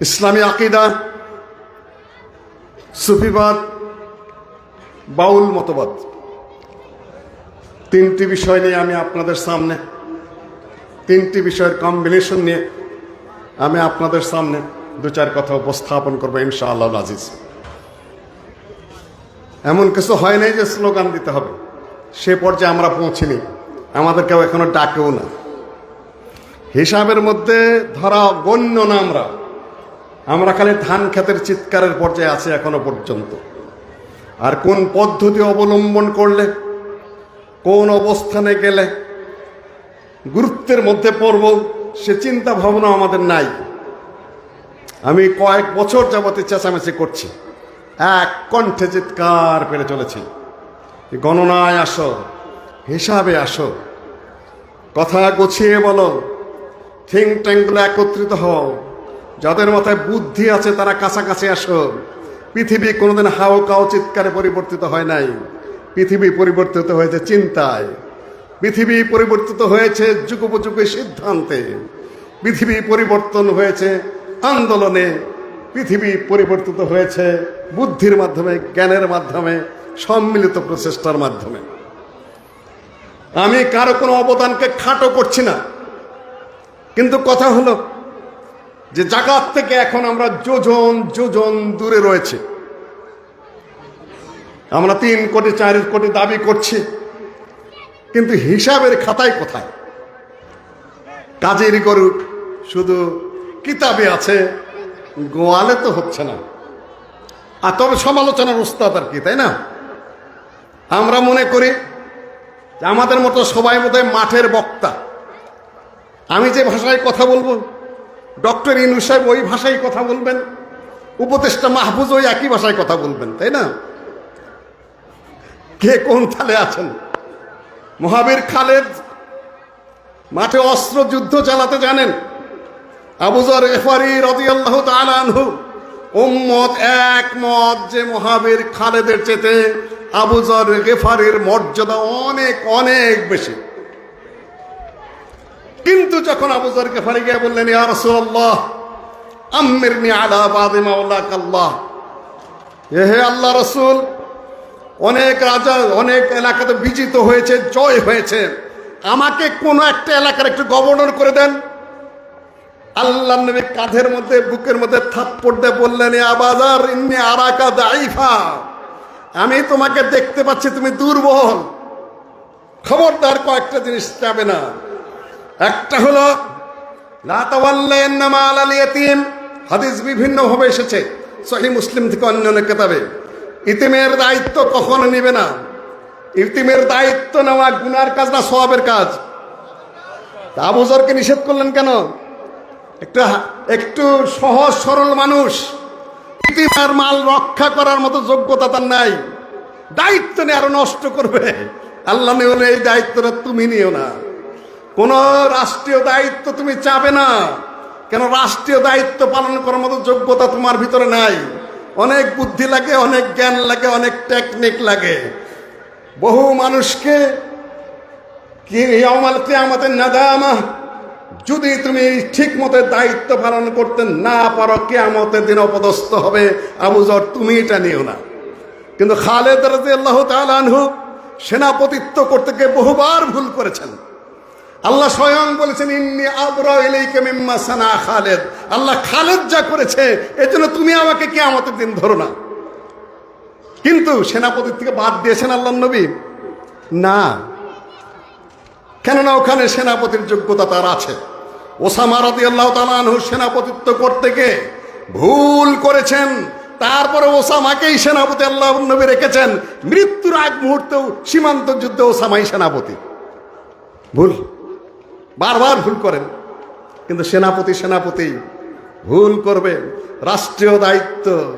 ইসলামী আকিদা, সুফিবাদ, বাউল মতবাদ। তিনটি বিষয় নিয়ে আমি আপনাদের সামনে, তিনটি বিষয়ের কম্বিনেশন নিয়ে আমি আপনাদের সামনে দু চার কথা উপস্থাপন করব ইনশাআল্লাহ আজিজ। এমন কিছু হয় নাই যে স্লোগান দিতে হবে। সে পর্যায়ে আমরা পৌঁছিনি। আমাদের কেউ এখনও ডাকেও না। হিসাবের মধ্যে ধরা গণ্য না আমরা। আমরা খালি ধান খেতের চিৎকারের পর্যায়ে আছি এখনও পর্যন্ত। আর কোন পদ্ধতি অবলম্বন করলে, কোন অবস্থানে গেলে গুরুত্বের মধ্যে পড়ব, সে চিন্তা ভাবনা আমাদের নাই। আমি কয়েক বছর যাবতীয় চেঁচামেচি করছি। এক কণ্ঠে চিৎকার পেরে চলেছি। গণনায় আসো, হিসাবে আসো, কথা গুছিয়ে বলো থিঙ্ক ট্যাঙ্কগুলো একত্রিত হও। যাদের মাথায় বুদ্ধি আছে, তারা কাছাকাছি আসো। পৃথিবী কোনোদিন হাও কাও চিৎকারে পরিবর্তিত হয় নাই। পৃথিবী পরিবর্তিত হয়েছে চিন্তায়। পৃথিবী পরিবর্তিত হয়েছে যুগোপযুগে সিদ্ধান্তে। পৃথিবী পরিবর্তন হয়েছে আন্দোলনে। পৃথিবী পরিবর্তিত হয়েছে বুদ্ধির মাধ্যমে, জ্ঞানের মাধ্যমে, সম্মিলিত প্রচেষ্টার মাধ্যমে। আমি কারও কোনো অবদানকে খাটো করছি না। কিন্তু কথা হলো যে জাগাত থেকে এখন আমরা যোজন যোজন দূরে রয়েছে। আমরা তিন কোটি, চার কোটি দাবি করছি, কিন্তু হিসাবের খাতায় কোথায়? কাজের গরু, শুধু কিতাবে আছে, গোয়ালে তো হচ্ছে না। আর তবে সমালোচনার উস্তাদ আর কি, তাই না? আমরা মনে করি আমাদের মতো সবাই বোধহয় মাঠের বক্তা। আমি যে ভাষায় কথা বলব ডক্টর ইনু সাহেব ওই ভাষায় কথা বলবেন, উপদেষ্টা মাহফুজ ওই একই ভাষায় কথা বলবেন, তাই না? কে কোন থালে আছেন? মহাবীর খালেদ মাঠে অস্ত্র যুদ্ধ চালাতে জানেন। আবুজর এফারি রদিয়াল্লাহ তালানহু উম্মত একমত যে মহাবীর খালেদের চেতে আবুজর গেফারির মর্যাদা অনেক অনেক বেশি। যখন আবুজর গেফারি গিয়ে বললেন, ইয়া রাসূলুল্লাহ, আম্মিরনি আলা বাদি মাওলাকাল্লাহ এ হে আল্লাহ রসুল, অনেক রাজা, অনেক এলাকাতে বিজিত হয়েছে, জয় হয়েছে। আমাকে কোনো একটা এলাকার একটু গভর্নর করে দেন। আল্লাহ নবী কাঁধের মধ্যে, বুকের মধ্যে থাপ্পড় দিয়ে বললেন "এ আবাজার ইন্নি আরাকা দাইফা আমি তোমাকে দেখতে পাচ্ছি, তুমি দুর্বল। খবরদার কয়েকটা জিনিস যাবে না। একটা হলো হাদিস বিভিন্নভাবে এসেছে সহি মুসলিম থেকে অন্য অনেক কেতাবে। ইতিমের দায়িত্ব কখনো নেবে না। ইতিমের দায়িত্ব নেওয়া গুনার কাজ না সওয়াবের কাজ? আবুজরকে নিষেধ করলেন কেন? একটু একটু সহজ, সরল মানুষ, ইতিমার মাল রক্ষা করার মতো যোগ্যতা তার নাই। দায়িত্ব নিয়ে আরও নষ্ট করবে। আল্লাহ নেও এই দায়িত্বটা তুমি নিও না। কোন রাষ্ট্রীয় দায়িত্ব তুমি চাবে না। কেন রাষ্ট্রীয় দায়িত্ব পালন করার মতো যোগ্যতা তোমার ভিতরে নাই। অনেক বুদ্ধি লাগে, অনেক জ্ঞান লাগে, অনেক টেকনিক লাগে। বহু মানুষকে নাদামা, যদি তুমি ঠিক মতো দায়িত্ব পালন করতে না পারো, কেয়ামতের দিন অপদস্থ হবে। আবুজর তুমি এটা নিও না। কিন্তু খালেদ রাজি আল্লাহ তালানহু সেনাপতিত্ব করতে গিয়ে বহুবার ভুল করেছেন। আল্লাহ স্বয়ং বলেছেন, ইন্নি আবরা সানা খালেদ। আল্লাহ খালেদ যা করেছে, এর জন্য তুমি আমাকে কে আমাদের দিন ধরো না। কিন্তু সেনাপতির থেকে বাদ দিয়েছেন আল্লাহ নবী। না। কেননা ওখানে সেনাপতির যোগ্যতা তার আছে। ওসামা রাদি আল্লাহ তালানহু সেনাপতিত্ব করতে গিয়ে ভুল করেছেন। তারপরে ওসামাকেই সেনাপতি আল্লাহ নবী রেখেছেন। মৃত্যুর আগ মুহূর্তেও সীমান্ত যুদ্ধে ওসামাই সেনাপতি। ভুল। বারবার ভুল করেন। কিন্তু সেনাপতি সেনাপতি ভুল করবে। রাষ্ট্রীয় দায়িত্ব,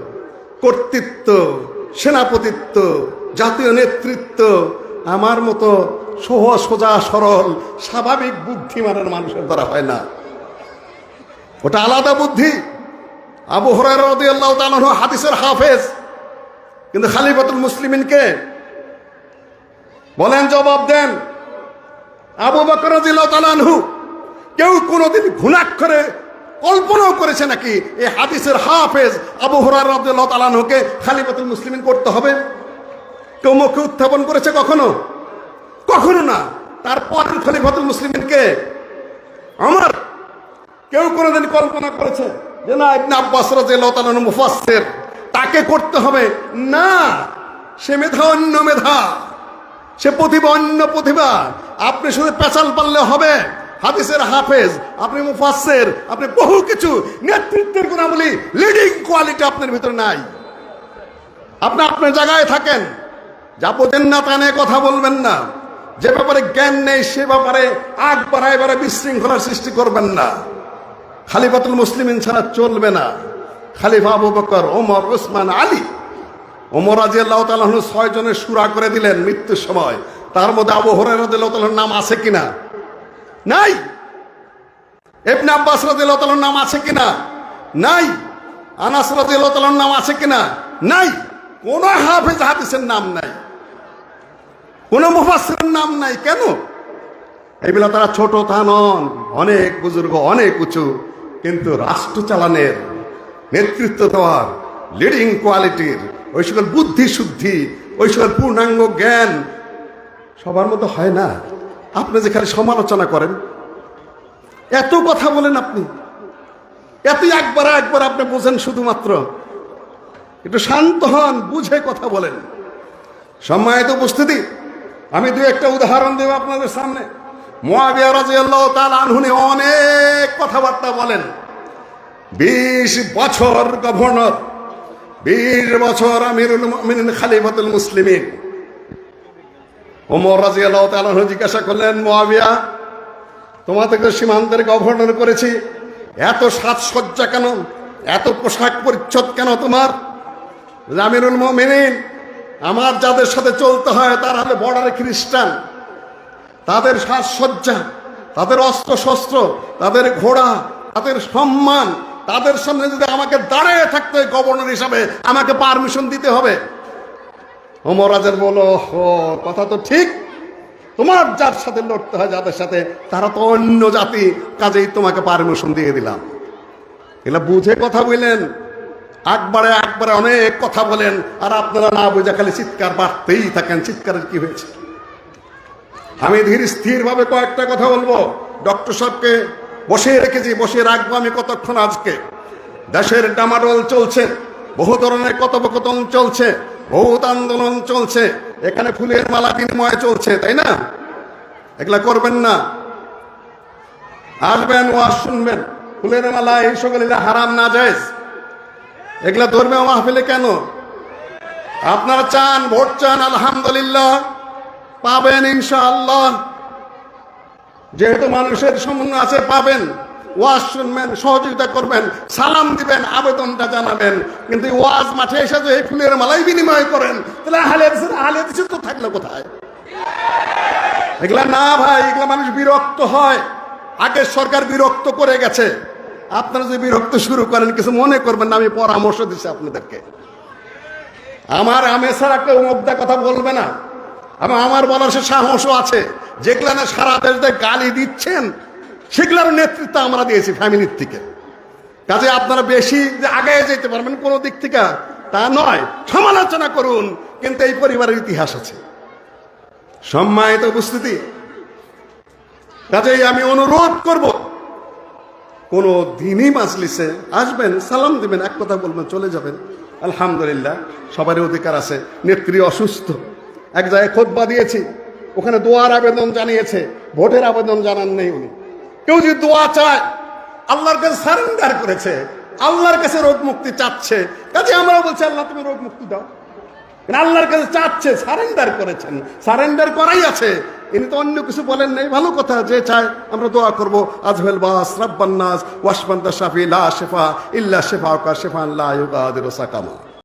কর্তৃত্ব, সেনাপতিত্ব, জাতীয় নেতৃত্ব, আমার মতো সহজ সোজা, সরল, স্বাভাবিক বুদ্ধিমানের মানুষের দ্বারা হয় না। ওটা আলাদা বুদ্ধি। আবু তালন হাদিসের হাফেজ। কিন্তু খালিফাতুল মুসলিমিনকে বলেন, জবাব দেন। আবু বকর তালানহু কেউ কোনোদিন ঘুণাক্ষরে কল্পনাও করেছে নাকি এই হাদিসের হাফেজ আবু হরার রাদিয়াল্লাহু তাআলা আনহুকে খালিফাতুল করতে হবে? কেউ মুখে উত্থাপন করেছে কখনো? কখনো না। তারপরের খলিফাতুল মুসলিমিনকে আমার। কেউ কোনোদিন কল্পনা করেছে যে না, ইবনে আব্বাস রাদিয়াল্লাহু তাআলা তাকে করতে হবে। না, সে মেধা অন্য মেধা। সে প্রতিভা অন্য প্রতিভা। আপনি শুধু পেঁচাল পারলে হবে। হাদিসের হাফেজ, আপনি মুফাসের আপনি বহু কিছু নেতৃত্বের গুণাবলী লিডিং কোয়ালিটি আপনার ভিতরে নাই। আপনি আপনার জায়গায় থাকেন যা বোঝেন না তা নিয়ে কথা বলবেন না। যে ব্যাপারে জ্ঞান নেই, সে ব্যাপারে আগ বাড়ায় বাড়ায় বিশৃঙ্খলার সৃষ্টি করবেন না। খালিফাতুল মুসলিমিন ছাড়া চলবে না। খালিফা আবু বকর, ওমর, ওসমান, আলী। ওমর রাজি আল্লাহ ছয় জনের সুরা করে দিলেন মৃত্যুর সময়। তার মধ্যে আবু হরাই রাদিয়াল্লাহু নাম আছে কিনা? নাই। ইবনে আব্বাস রাদিয়াল্লাহু নাম আছে কিনা? নাই। আনাস রাদিয়াল্লাহু নাম আছে কিনা? নাই। কোন হাফেজ হাদিসের নাম নাই। কোন মুফাসসিরের নাম নাই। কেন? এগুলা তারা ছোট, তা নন। অনেক বুজুর্গ, অনেক উঁচু। কিন্তু রাষ্ট্র চালানের নেতৃত্ব দেওয়ার লিডিং কোয়ালিটির ওই সকল বুদ্ধি শুদ্ধি, ওই সকল পূর্ণাঙ্গ জ্ঞান সবার মতো হয় না। আপনি যেখানে সমালোচনা করেন, এত কথা বলেন আপনি। এত একবার একবার আপনি বোঝেন শুধুমাত্র। একটু শান্ত হন, বুঝে কথা বলেন। সম্মানিত উপস্থিতি, আমি দু একটা উদাহরণ দেব আপনাদের সামনে। আনহুনি অনেক কথাবার্তা বলেন। বিশ বছর গভর্নর, বিশ বছর আমিরুল মুমিনিন খালিফাতুল মুসলিমিন। ওমর রাদিয়াল্লাহু তাআলা আনহু জিজ্ঞাসা করলেন মুয়াবিয়া তোমাদেরকে সীমান্তের গভর্নর করেছি। এত সাজসজ্জা কেন? এত পোশাক পরিচ্ছদ কেন তোমার? আমিরুল মুমিনিন, আমার যাদের সাথে চলতে হয় তারা হলে বর্ডারে খ্রিস্টান। তাদের সাজসজ্জা, তাদের অস্ত্র শস্ত্র তাদের ঘোড়া, তাদের সম্মান, তাদের সামনে যদি আমাকে দাঁড়িয়ে থাকতে গভর্নর হিসাবে, আমাকে পারমিশন দিতে হবে। অমরাজের বলো কথা তো ঠিক। তোমার যার সাথে লড়তে হয়, যাদের সাথে, তারা তো অন্য জাতি, কাজেই তোমাকে পারমিশন দিয়ে দিলাম। এগুলা বুঝে কথা বললেন। একবারে একবারে অনেক কথা বলেন, আর আপনারা না বুঝে খালি চিৎকার বাড়তেই থাকেন, চিৎকারের কি হয়েছে? আমি ধীর স্থির ভাবে কয়েকটা কথা বলব। ডক্টর সাহেবকে বসিয়ে রেখেছি, বসিয়ে রাখব আমি কতক্ষণ আজকে। দেশের ডামাডোল চলছে, বহু ধরনের কথোপকথন চলছে। বহুত আন্দোলন চলছে। এখানে ফুলের মালা বিনিময় চলছে, তাই না? এগুলা করবেন না। আসবেন ওয়াজ শুনবেন। ফুলের মালা এই সকল হারাম না যায় এগুলা ধর্মীয় মাহফিলে কেন? আপনারা চান, ভোট চান, আলহামদুলিল্লাহ। পাবেন ইনশাআল্লাহ। যেহেতু মানুষের সমন্বয় আছে, পাবেন। ওয়াজ শুনবেন, সহযোগিতা করবেন, সালাম দিবেন, আবেদনটা জানাবেন। কিন্তু ওয়াজ মাঠে এসে যে এই ফুলের মালাই বিনিময় করেন, তাহলে আহলে আহলে হাদিসের তো থাকল কোথায়? এগুলা না ভাই, এগুলা মানুষ বিরক্ত হয়। আগের সরকার বিরক্ত করে গেছে। আপনারা যদি বিরক্ত শুরু করেন, কিছু মনে করবেন না, আমি পরামর্শ দিচ্ছি আপনাদেরকে। আমার আমি ছাড়া কেউ মুগ্ধা কথা বলবে না। আমার বলার সে সাহসও আছে। যেগুলা না সারা দেশ গালি দিচ্ছেন সেগুলোর নেতৃত্ব আমরা দিয়েছি ফ্যামিলির থেকে। কাজে আপনারা বেশি যে আগে যেতে পারবেন কোনো দিক থেকে তা নয়। সমালোচনা করুন, কিন্তু এই পরিবারের ইতিহাস আছে। সম্মানিত উপস্থিতি, কাজেই আমি অনুরোধ করব, কোন দিনই মাজলিসে আসবেন, সালাম দিবেন, এক কথা বলবেন, চলে যাবেন। আলহামদুলিল্লাহ, সবারই অধিকার আছে, নেত্রী অসুস্থ। এক জায়গায় খোদবা দিয়েছি, ওখানে দোয়ার আবেদন জানিয়েছে, ভোটের আবেদন জানান নেই উনি। কেউ যদি দোয়া চায়, আল্লাহর কাছে সারেন্ডার করেছে, আল্লাহর কাছে রোগ মুক্তি চাচ্ছে, কাজে আমরা বলছি, আল্লাহ, তুমি রোগ মুক্তি দাও। আল্লাহর কাছে চাচ্ছে, সারেন্ডার করেছেন। সারেন্ডার করাই আছে, ইনি তো অন্য কিছু বলেন নাই। ভালো কথা, যে চায়, আমরা দোয়া করব। আজহেল বাস রাব্বান্নাস ওয়াসমান্তা শাফি লা শেফা, ইল্লা শেফা কা শেফা লা ইউগাদিরু সাকামা।